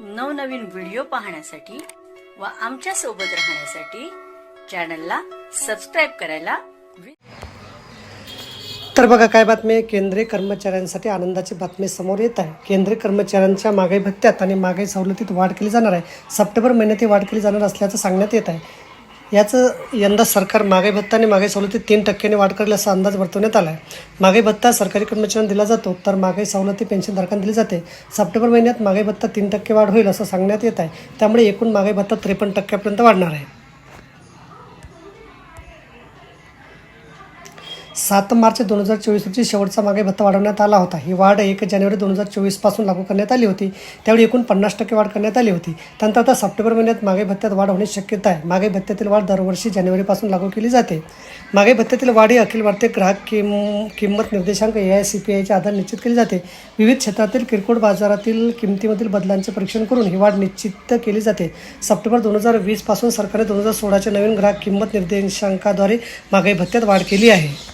नवनवीन व्हिडिओ पाहण्यासाठी व आमच्यासोबत राहण्यासाठी चॅनलला सबस्क्राईब करायला तर बघा काय बातमी आहे? केंद्रीय कर्मचाऱ्यांसाठी आनंदाची बातमी समोर येत आहे. केंद्रीय कर्मचाऱ्यांच्या महागाई भत्त्यात आणि महागाई सवलतीत वाढ केली जाणार आहे. सप्टेंबर महिन्यात ही वाढ केली जाणार असल्याचं सांगण्यात येत आहे. याचं यंदा सरकार मागाई भत्ता आणि महागाई सवलतीत तीन टक्क्याने वाढ करेल असा अंदाज वर्तवण्यात आला आहे महागाई भत्ता सरकारी कर्मचाऱ्यांना दिला जातो तर मागाई सवलती पेन्शनधारकांना दिली जाते. सप्टेंबर महिन्यात मागाई भत्ता तीन टक्के वाढ होईल असं सांगण्यात येत आहे. त्यामुळे एकूण मागाई भत्ता त्रेपन्न टक्क्यापर्यंत वाढणार आहे. सात मार्च दोन हजार चोवीस रोजी शेवटचा मागे भत्ता वाढवण्यात आला होता. ही वाढ एक जानेवारी दोन हजार चोवीसपासून लागू करण्यात आली होती. त्यावेळी एकूण पन्नास टक्के वाढ करण्यात आली होती. त्यानंतर आता सप्टेंबर महिन्यात मागे भत्त्यात वाढ होण्याची शक्यता आहे. मागे भत्त्यातील वाढ दरवर्षी जानेवारीपासून लागू केली जाते. मागे भत्त्यातील वाढ ही अखिल भारतीय ग्राहक किम किंमत निर्देशांक ए आय सी पी आयच्या आधार निश्चित केली जाते. विविध क्षेत्रातील किरकोळ बाजारातील किमतीमधील बदलांचे परीक्षण करून ही वाढ निश्चित केली जाते. सप्टेंबर दोन हजार वीसपासून सरकारने दोन हजार सोळाच्या नवीन ग्राहक किंमत निर्देशांकाद्वारे मागे भत्त्यात वाढ केली आहे.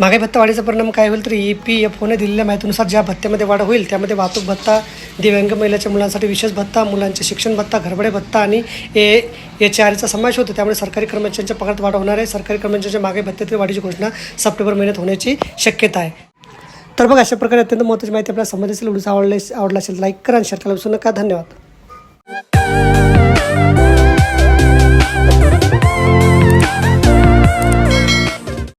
महागाई भत्ता वाढीचा परिणाम काय होईल तर ई पी एफ ओने दिलेल्या माहितीनुसार ज्या भत्त्यामध्ये वाढ होईल त्यामध्ये वाहतूक भत्ता दिव्यांग महिलाच्या मुलांसाठी विशेष भत्ता मुलांचे शिक्षण भत्ता घरबडे भत्ता आणि ए एच आरचा समावेश होतो. त्यामुळे सरकारी कर्मचाऱ्यांच्या पगारात वाढ होणार आहे. सरकारी कर्मचाऱ्यांच्या मागे भत्त्यातील वाढीची घोषणा सप्टेंबर महिन्यात होण्याची शक्यता आहे. तर मग अशा प्रकारे अत्यंत महत्त्वाची माहिती आपल्याला समज असेल व्हिडिओ आवडले आवडला असेल लाईक करा आणि शेअर करायला विसरू नका. धन्यवाद.